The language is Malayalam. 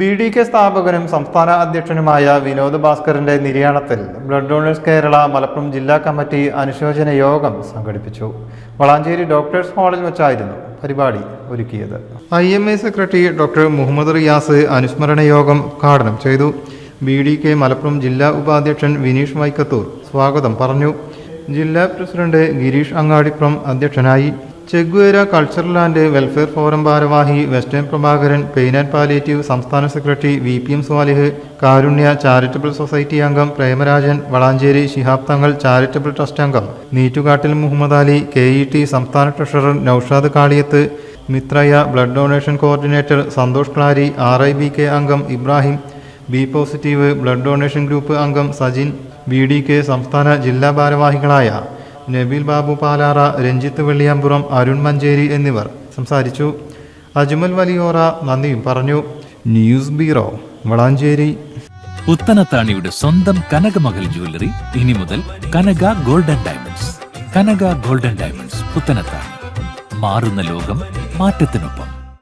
ബി ഡി കെ സ്ഥാപകനും സംസ്ഥാന അധ്യക്ഷനുമായ വിനോദ് ഭാസ്കറിന്റെ നിര്യാണത്തിൽ ബ്ലഡ് ഡോണേഴ്സ് കേരള മലപ്പുറം ജില്ലാ കമ്മിറ്റി അനുശോചന യോഗം സംഘടിപ്പിച്ചു. വളാഞ്ചേരി ഡോക്ടേഴ്സ് ഹാളിൽ വെച്ചായിരുന്നു പരിപാടി ഒരുക്കിയത്. I M A secretary doctor Muhammad Riyas അനുസ്മരണ യോഗം ഉദ്ഘാടനം ചെയ്തു. ബി ഡി കെ മലപ്പുറം ജില്ലാ ഉപാധ്യക്ഷൻ വിനീഷ് വൈക്കത്തൂർ സ്വാഗതം പറഞ്ഞു. ജില്ലാ പ്രസിഡന്റ് ഗിരീഷ് അങ്ങാടിപ്പുറം അധ്യക്ഷനായി. Che Guevara cultural and welfare forum ഭാരവാഹി western Prabhakaran pain and palliative സംസ്ഥാന secretary V P M Swalih Karunya charitable society അംഗം പ്രേമരാജൻ വളാഞ്ചേരി ശിഹാബ് തങ്ങൾ ചാരിറ്റബിൾ ട്രസ്റ്റ് അംഗം Neettukattil Muhammad Ali K E T സംസ്ഥാന treasurer Naushad Kaliyath മിത്രയ blood donation coordinator Santhosh Klari R I B K അംഗം Ibrahim B positive blood donation group അംഗം സജിൻ ബി ഡി കെ സംസ്ഥാന ജില്ലാ ഭാരവാഹികളായ നബീൽ ബാബു പാലാറ രഞ്ജിത്ത് വെള്ളിയാമ്പുറം അരുൺ മഞ്ചേരി എന്നിവർ സംസാരിച്ചു. അജ്മൽ വലിയോറ നന്ദിയും പറഞ്ഞു. News bureau Valanchery. പുത്തനത്താണിയുടെ സ്വന്തം കനകമകൽ ജ്വല്ലറി ഇനി മുതൽ Kanaka golden diamonds. Kanaka golden diamonds Puthanathani മാറുന്ന ലോകം മാറ്റത്തിനൊപ്പം.